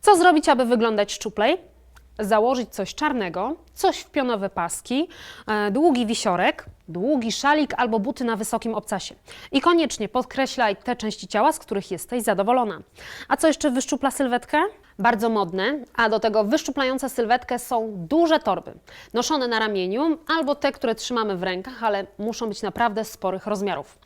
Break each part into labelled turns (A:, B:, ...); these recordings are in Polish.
A: Co zrobić, aby wyglądać szczuplej? Założyć coś czarnego, coś w pionowe paski, e, długi wisiorek, długi szalik albo buty na wysokim obcasie. I koniecznie podkreślaj te części ciała, z których jesteś zadowolona. A co jeszcze wyszczupla sylwetkę? Bardzo modne, a do tego wyszczuplające sylwetkę są duże torby, noszone na ramieniu albo te, które trzymamy w rękach, ale muszą być naprawdę sporych rozmiarów.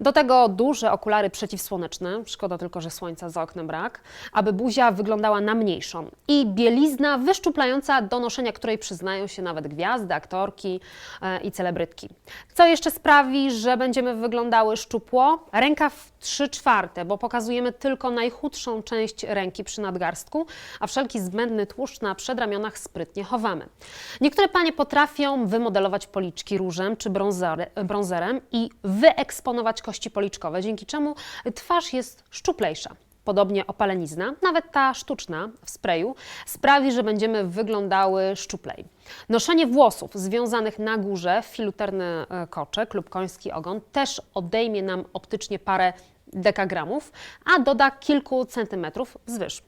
A: Do tego duże okulary przeciwsłoneczne, szkoda tylko, że słońca za oknem brak, aby buzia wyglądała na mniejszą. I bielizna wyszczuplająca, do noszenia której przyznają się nawet gwiazdy, aktorki e, i celebrytki. Co jeszcze sprawi, że będziemy wyglądały szczupło? Rękaw 3 czwarte, bo pokazujemy tylko najchudszą część ręki przy nadgarstku, a wszelki zbędny tłuszcz na przedramionach sprytnie chowamy. Niektóre panie potrafią wymodelować policzki różem czy brązerem i wyeksponować kości policzkowe, dzięki czemu twarz jest szczuplejsza. Podobnie opalenizna, nawet ta sztuczna w sprayu, sprawi, że będziemy wyglądały szczuplej. Noszenie włosów związanych na górze w filuterny e, koczek lub koński ogon też odejmie nam optycznie parę dekagramów, a doda kilku centymetrów wzwyż.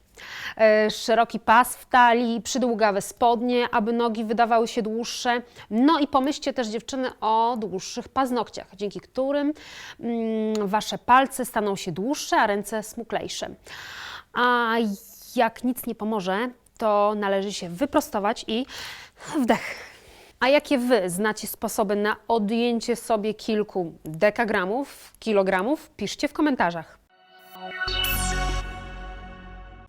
A: E, Szeroki pas w talii, przydługawe spodnie, aby nogi wydawały się dłuższe. No i pomyślcie też dziewczyny o dłuższych paznokciach, dzięki którym mm, wasze palce staną się dłuższe, a ręce smuklejsze. A jak nic nie pomoże, to należy się wyprostować i wdech. A jakie Wy znacie sposoby na odjęcie sobie kilku dekagramów, kilogramów? Piszcie w komentarzach.